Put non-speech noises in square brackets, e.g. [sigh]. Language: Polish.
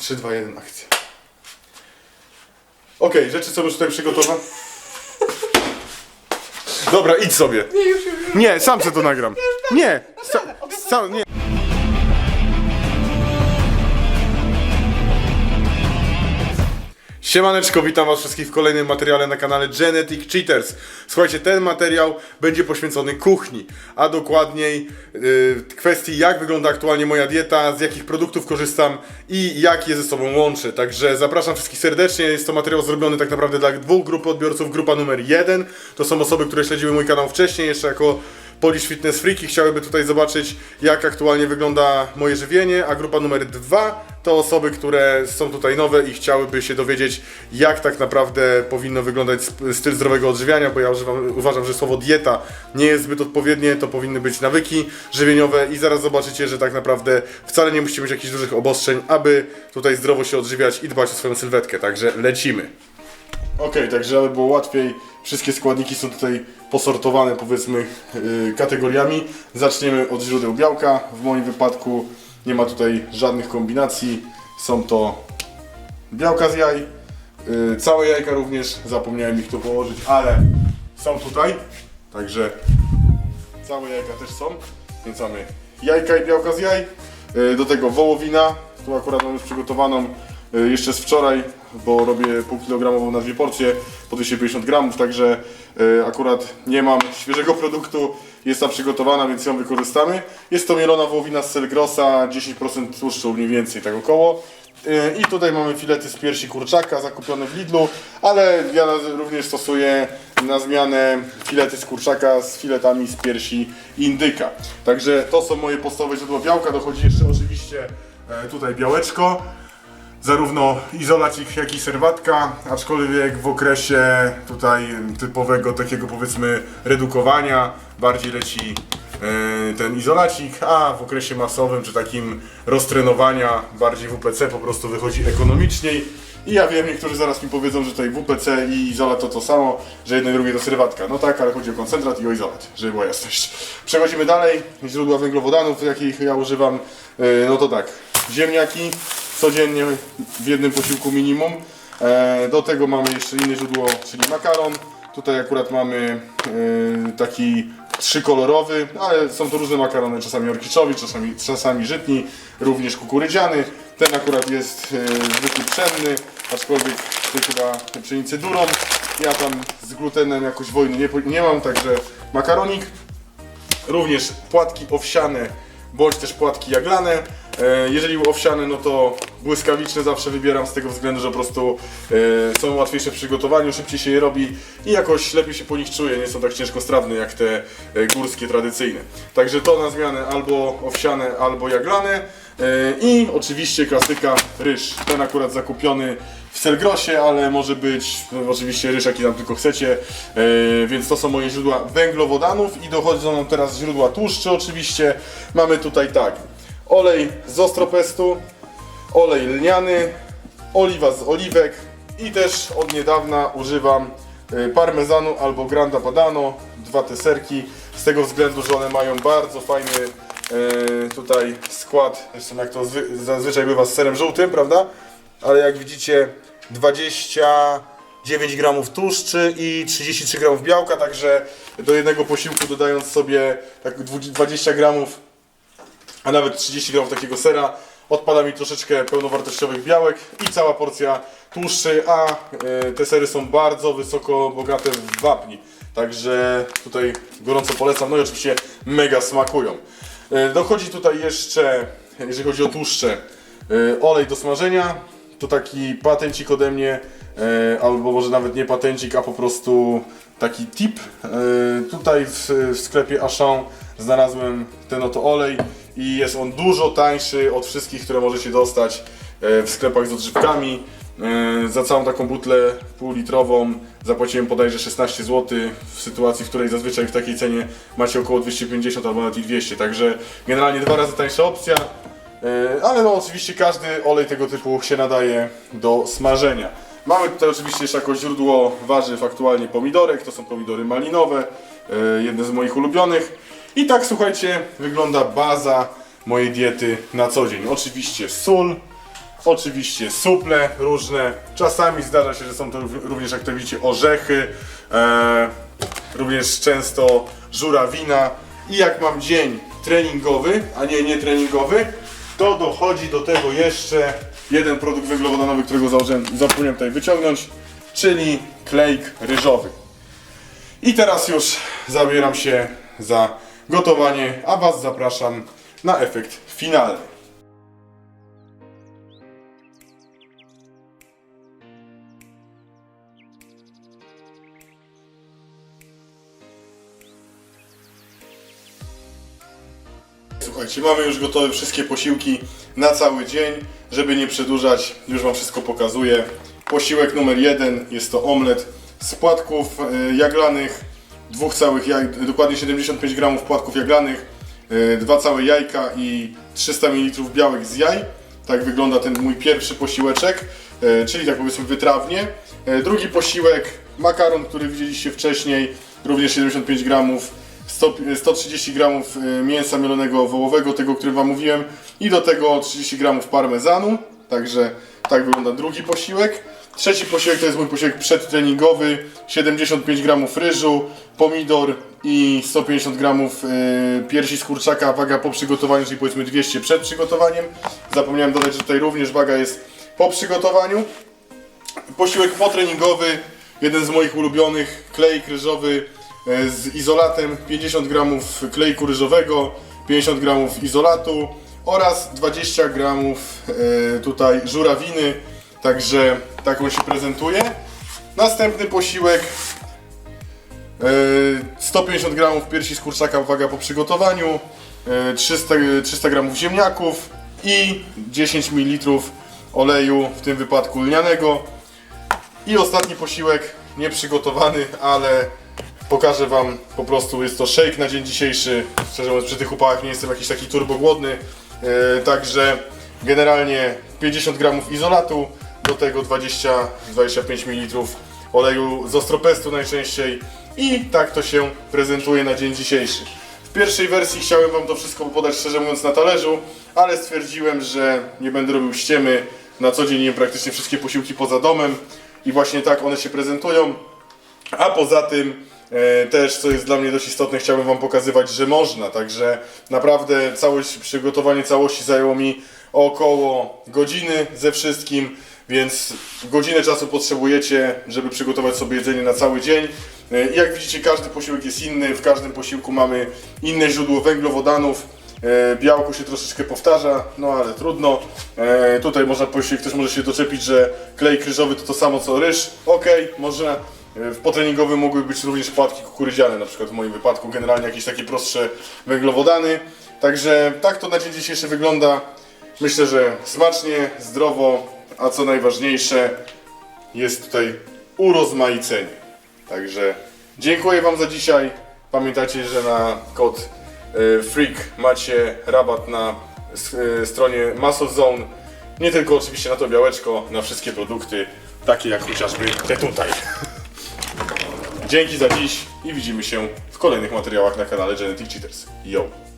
3, 2, 1, akcja. Okej, rzeczy są już tutaj przygotowane. Dobra, idź sobie. Nie, już, już, już. Nie, sam se to nagram. Nie, sa, sam, nie. Siemaneczko, witam was wszystkich w kolejnym materiale na kanale Genetic Cheaters. Słuchajcie, ten materiał będzie poświęcony kuchni, a dokładniej yy, kwestii jak wygląda aktualnie moja dieta, z jakich produktów korzystam i jak je ze sobą łączę. Także zapraszam wszystkich serdecznie, jest to materiał zrobiony tak naprawdę dla dwóch grup odbiorców. Grupa numer jeden to są osoby, które śledziły mój kanał wcześniej, jeszcze jako Polish Fitness Freak i chciałyby tutaj zobaczyć, jak aktualnie wygląda moje żywienie, a grupa numer dwa to osoby, które są tutaj nowe i chciałyby się dowiedzieć, jak tak naprawdę powinno wyglądać styl zdrowego odżywiania, bo ja używam, uważam, że słowo dieta nie jest zbyt odpowiednie, to powinny być nawyki żywieniowe i zaraz zobaczycie, że tak naprawdę wcale nie musicie mieć jakichś dużych obostrzeń, aby tutaj zdrowo się odżywiać i dbać o swoją sylwetkę, także lecimy. Okej, także aby było łatwiej, wszystkie składniki są tutaj posortowane powiedzmy yy, kategoriami. Zaczniemy od źródeł białka. W moim wypadku nie ma tutaj żadnych kombinacji. Są to białka z jaj, yy, całe jajka również, zapomniałem ich tu położyć, ale są tutaj. Także całe jajka też są, więc mamy jajka i białka z jaj. Yy, Do tego wołowina, tu akurat mam już przygotowaną jeszcze z wczoraj, bo robię pół kilogramową na dwie porcje po 250 gramów, także yy, akurat nie mam świeżego produktu, jest ta przygotowana, więc ją wykorzystamy. Jest to mielona wołowina z Selgrosa, 10% tłuszczu mniej więcej, tak około. Yy, I tutaj mamy filety z piersi kurczaka zakupione w Lidlu, ale ja również stosuję na zmianę filety z kurczaka z filetami z piersi indyka. Także to są moje podstawowe źródła białka. Dochodzi jeszcze oczywiście e, tutaj białeczko. Zarówno izolacik, jak i serwatka, aczkolwiek w okresie tutaj typowego takiego powiedzmy redukowania bardziej leci e, ten izolacik, a w okresie masowym czy takim roztrenowania bardziej WPC po prostu wychodzi ekonomiczniej. I ja wiem, niektórzy zaraz mi powiedzą, że tutaj WPC i izolat to to samo, że jedno i drugie to serwatka. No tak, ale chodzi o koncentrat i o izolat, żeby była jasność. Przechodzimy dalej. Źródła węglowodanów, jakich ja używam, e, no to tak, ziemniaki codziennie w jednym posiłku minimum. E, Do tego mamy jeszcze inne źródło, czyli makaron. Tutaj akurat mamy e, taki trzykolorowy, ale są to różne makarony, czasami orkiczowi, czasami, czasami żytni, również kukurydziany. Ten akurat jest e, zwykły pszenny, aczkolwiek tutaj chyba pszenicy durą. Ja tam z glutenem jakoś wojny nie, nie mam, także makaronik. Również płatki owsiane bądź też płatki jaglane. E, Jeżeli owsiane, no to błyskawiczne zawsze wybieram z tego względu, że po prostu e, są łatwiejsze w przygotowaniu, szybciej się je robi i jakoś lepiej się po nich czuję, nie są tak ciężkostrawne jak te e, górskie, tradycyjne. Także to na zmianę albo owsiane, albo jaglane. I oczywiście klasyka ryż. Ten akurat zakupiony w Selgrosie, ale może być no, oczywiście ryż, jaki tam tylko chcecie. Więc to są moje źródła węglowodanów i dochodzą nam teraz źródła tłuszczy oczywiście. Mamy tutaj tak, olej z ostropestu, olej lniany, oliwa z oliwek i też od niedawna używam e, parmezanu albo granda padano, dwa te serki, z tego względu, że one mają bardzo fajny e, tutaj skład, zresztą jak to zwy, zazwyczaj bywa z serem żółtym, prawda? Ale jak widzicie 29 gramów tłuszczy i 33 gramów białka, także do jednego posiłku dodając sobie tak 20 gramów a nawet 30 gramów takiego sera. Odpada mi troszeczkę pełnowartościowych białek i cała porcja tłuszczy, a e, te sery są bardzo wysoko bogate w wapni. Także tutaj gorąco polecam, no i oczywiście mega smakują. E, Dochodzi tutaj jeszcze, jeżeli chodzi o tłuszcze, e, olej do smażenia. To taki patencik ode mnie, albo może nawet nie patencik, a po prostu taki tip. Tutaj w sklepie Auchan znalazłem ten oto olej i jest on dużo tańszy od wszystkich, które możecie dostać e, w sklepach z odżywkami. E, Za całą taką butlę półlitrową zapłaciłem bodajże 16 zł w sytuacji, w której zazwyczaj w takiej cenie macie około 250 albo nawet i 200, także generalnie dwa razy tańsza opcja. E, Ale no oczywiście każdy olej tego typu się nadaje do smażenia. Mamy tutaj oczywiście jeszcze jako źródło warzyw aktualnie pomidorek, to są pomidory malinowe, jedne z moich ulubionych. I tak słuchajcie, wygląda baza mojej diety na co dzień. Oczywiście sól, Oczywiście suple różne. Czasami zdarza się, że są to rów- również, jak to widzicie, orzechy. E, również często żurawina. I jak mam dzień treningowy, a nie nietreningowy, to dochodzi do tego jeszcze jeden produkt węglowodanowy, którego założyłem, zapomniałem tutaj wyciągnąć, czyli klejk ryżowy. I teraz już zabieram się za gotowanie, a Was zapraszam na efekt finalny. Słuchajcie, mamy już gotowe wszystkie posiłki na cały dzień. Żeby nie przedłużać, już Wam wszystko pokazuję. Posiłek numer jeden jest to omlet z płatków e, jaglanych, dwóch całych jaj, dokładnie 75 gramów płatków jaglanych, e, dwa całe jajka i 300 ml białek z jaj. Tak wygląda ten mój pierwszy posiłeczek, e, czyli tak powiedzmy wytrawnie. E, Drugi posiłek, makaron, który widzieliście wcześniej, również 75 gramów 100, 130 gramów y, mięsa mielonego wołowego, tego, o którym Wam mówiłem, i do tego 30 gramów parmezanu. Także tak wygląda drugi posiłek. Trzeci posiłek to jest mój posiłek przedtreningowy, 75 gramów ryżu, pomidor i 150 gramów y, piersi z kurczaka, waga po przygotowaniu, czyli powiedzmy 200 przed przygotowaniem. Zapomniałem dodać, że tutaj również waga jest po przygotowaniu. Posiłek potreningowy, jeden z moich ulubionych, klejk ryżowy e, z izolatem, 50 gramów klejku ryżowego, 50 gramów izolatu oraz 20 gramów e, tutaj żurawiny, także tak on się prezentuje. Następny posiłek e, 150 gramów piersi z kurczaka, waga po przygotowaniu, e, 300, 300 gramów ziemniaków i 10 ml oleju, w tym wypadku lnianego. I ostatni posiłek, nieprzygotowany, ale pokażę Wam po prostu, jest to shake na dzień dzisiejszy. Szczerze mówiąc, przy tych upałach nie jestem jakiś taki turbo głodny. Yy, także generalnie 50 gramów izolatu, do tego 20-25 ml oleju z ostropestu najczęściej. I tak to się prezentuje na dzień dzisiejszy. W pierwszej wersji chciałem Wam to wszystko podać szczerze mówiąc na talerzu, ale stwierdziłem, że nie będę robił ściemy. Na co dzień jem praktycznie wszystkie posiłki poza domem i właśnie tak one się prezentują. A poza tym e, też, co jest dla mnie dość istotne, chciałbym Wam pokazywać, że można. Także naprawdę całość, przygotowanie całości zajęło mi około godziny ze wszystkim, więc godzinę czasu potrzebujecie, żeby przygotować sobie jedzenie na cały dzień. E, jak widzicie, każdy posiłek jest inny, w każdym posiłku mamy inne źródło węglowodanów. E, Białko się troszeczkę powtarza, no ale trudno. E, tutaj można posiłek, ktoś może się doczepić, że klej kryżowy to to samo co ryż. Okej, może w potreningowym mogły być również płatki kukurydziane, na przykład w moim wypadku, generalnie jakieś takie prostsze węglowodany. Także tak to na dzień dzisiejszy wygląda. Myślę, że smacznie, zdrowo, a co najważniejsze, jest tutaj urozmaicenie. Także dziękuję Wam za dzisiaj. Pamiętajcie, że na kod e, FREAK macie rabat na e, stronie Muscle Zone. Nie tylko oczywiście na to białeczko, na wszystkie produkty, takie jak chociażby te tutaj. [laughs] Dzięki za dziś i widzimy się w kolejnych materiałach na kanale Genetic Cheaters. Yo!